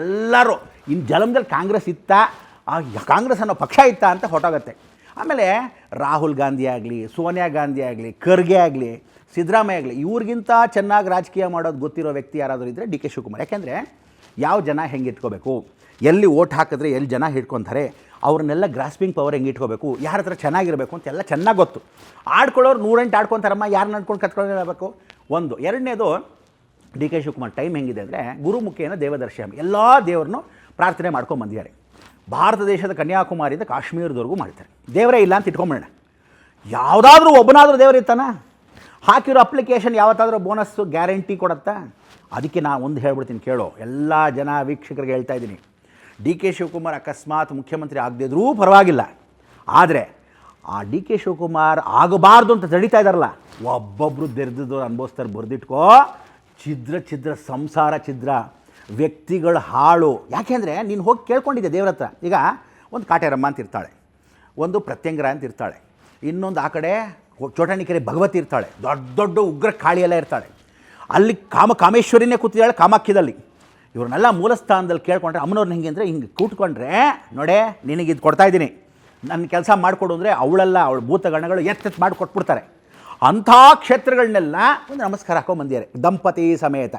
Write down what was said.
ಎಲ್ಲರೂ ಇನ್ನು ಜಲಮದಲ್ಲಿ ಕಾಂಗ್ರೆಸ್ ಇತ್ತ, ಆ ಕಾಂಗ್ರೆಸ್ ಅನ್ನೋ ಪಕ್ಷ ಇತ್ತ ಅಂತ ಹೊಟ್ಟೋಗತ್ತೆ ಆಮೇಲೆ ರಾಹುಲ್ ಗಾಂಧಿ ಆಗಲಿ, ಸೋನಿಯಾ ಗಾಂಧಿ ಆಗಲಿ, ಖರ್ಗೆ ಆಗಲಿ, ಸಿದ್ದರಾಮಯ್ಯ ಆಗಲಿ, ಇವ್ರಿಗಿಂತ ಚೆನ್ನಾಗಿ ರಾಜಕೀಯ ಮಾಡೋದು ಗೊತ್ತಿರೋ ವ್ಯಕ್ತಿ ಯಾರಾದರೂ ಇದ್ದರೆ ಡಿ ಕೆ ಶಿವಕುಮಾರ್. ಯಾಕೆಂದರೆ ಯಾವ ಜನ ಹೆಂಗೆ ಇಟ್ಕೋಬೇಕು? ಎಲ್ಲಿ ಓಟ್ ಹಾಕಿದ್ರೆ ಎಲ್ಲಿ ಜನ ಹಿಡ್ಕೊತಾರೆ? ಅವ್ರನ್ನೆಲ್ಲ ಗ್ರಾಸ್ಪಿಂಗ್ ಪವರ್ ಹೆಂಗೆ ಇಟ್ಕೋಬೇಕು? ಯಾರ ಹತ್ರ ಚೆನ್ನಾಗಿರಬೇಕು ಅಂತೆಲ್ಲ ಚೆನ್ನಾಗಿ ಗೊತ್ತು. ಆಡ್ಕೊಳ್ಳೋರು ನೂರೆಂಟು ಆಡ್ಕೊತಾರಮ್ಮ ಯಾರು ನಡ್ಕೊಂಡು ಕತ್ಕೊಳ್ಳಬೇಕು ಒಂದು. ಎರಡನೇದು ಡಿ ಕೆ ಶಿವಕುಮಾರ್ ಟೈಮ್ ಹೆಂಗಿದೆ ಅಂದರೆ ಗುರುಮುಖೇನ ದೇವದರ್ಶನ ಎಲ್ಲ ದೇವ್ರನ್ನೂ ಪ್ರಾರ್ಥನೆ ಮಾಡ್ಕೊಂಡು ಬಂದಿದ್ದಾರೆ. ಭಾರತ ದೇಶದ ಕನ್ಯಾಕುಮಾರಿಯಿಂದ ಕಾಶ್ಮೀರದವರೆಗೂ ಮಾಡ್ತಾರೆ ದೇವರೇ ಇಲ್ಲ ಅಂತ ಇಟ್ಕೊಂಬಿಡೋಣ ಯಾವುದಾದ್ರೂ ಒಬ್ಬನಾದರೂ ದೇವರು ಇರ್ತಾನ? ಹಾಕಿರೋ ಅಪ್ಲಿಕೇಶನ್ ಯಾವತ್ತಾದರೂ ಬೋನಸ್ಸು ಗ್ಯಾರಂಟಿ ಕೊಡುತ್ತಾ? ಅದಕ್ಕೆ ನಾನು ಒಂದು ಹೇಳ್ಬಿಡ್ತೀನಿ ಕೇಳೋ, ಎಲ್ಲ ಜನ ವೀಕ್ಷಕರಿಗೆ ಹೇಳ್ತಾ ಇದ್ದೀನಿ. ಡಿ ಕೆ ಶಿವಕುಮಾರ್ ಅಕಸ್ಮಾತ್ ಮುಖ್ಯಮಂತ್ರಿ ಆಗದಿದ್ರೂ ಪರವಾಗಿಲ್ಲ. ಆದರೆ ಆ ಡಿ ಕೆ ಶಿವಕುಮಾರ್ ಆಗಬಾರ್ದು ಅಂತ ತಡೀತಾ ಇದ್ದಾರಲ್ಲ ಒಬ್ಬೊಬ್ಬರು ದೆರೆದ್ರು ಅನುಭವಿಸ್ತಾರೆ, ಬರೆದಿಟ್ಕೋ. ಛಿದ್ರ ಛಿದ್ರ ಸಂಸಾರ ಛಿದ್ರ, ವ್ಯಕ್ತಿಗಳ ಹಾಳು. ಯಾಕೆಂದರೆ ನೀನು ಹೋಗಿ ಕೇಳ್ಕೊಂಡಿದ್ದೆ ದೇವ್ರ ಹತ್ರ. ಈಗ ಒಂದು ಕಾಟೇರಮ್ಮ ಅಂತ ಇರ್ತಾಳೆ, ಒಂದು ಪ್ರತ್ಯಂಗರ ಅಂತ ಇರ್ತಾಳೆ, ಇನ್ನೊಂದು ಆ ಕಡೆ ಚೋಟಣಿಕೆರೆ ಭಗವತಿ ಇರ್ತಾಳೆ, ದೊಡ್ಡ ದೊಡ್ಡ ಉಗ್ರ ಕಾಳಿಯೆಲ್ಲ ಇರ್ತಾಳೆ. ಅಲ್ಲಿ ಕಾಮ ಕಾಮೇಶ್ವರಿನೇ ಕೂತಿದ್ದಾಳೆ ಕಾಮಾಖ್ಯದಲ್ಲಿ ಇವ್ರನ್ನೆಲ್ಲ ಮೂಲ ಸ್ಥಾನದಲ್ಲಿ ಕೇಳ್ಕೊಂಡ್ರೆ ಅಮ್ಮನವ್ರನ್ನ ಹೆಂಗೆ ಅಂದರೆ ಹಿಂಗೆ ಕೂತ್ಕೊಂಡ್ರೆ, ನೋಡೇ ನಿನಗೆ ಇದು ಕೊಡ್ತಾ ಇದ್ದೀನಿ. ನನ್ನ ಕೆಲಸ ಮಾಡಿಕೊಡು ಅಂದರೆ ಅವಳೆಲ್ಲ, ಅವಳು ಭೂತಗಣಗಳು ಎತ್ತೆತ್ತು ಮಾಡಿ ಕೊಟ್ಬಿಡ್ತಾರೆ ಅಂಥ ಕ್ಷೇತ್ರಗಳನ್ನೆಲ್ಲ ಒಂದು ನಮಸ್ಕಾರ ಹಾಕೊಂಡ್ ಬಂದಿದ್ದಾರೆ. ದಂಪತಿ ಸಮೇತ.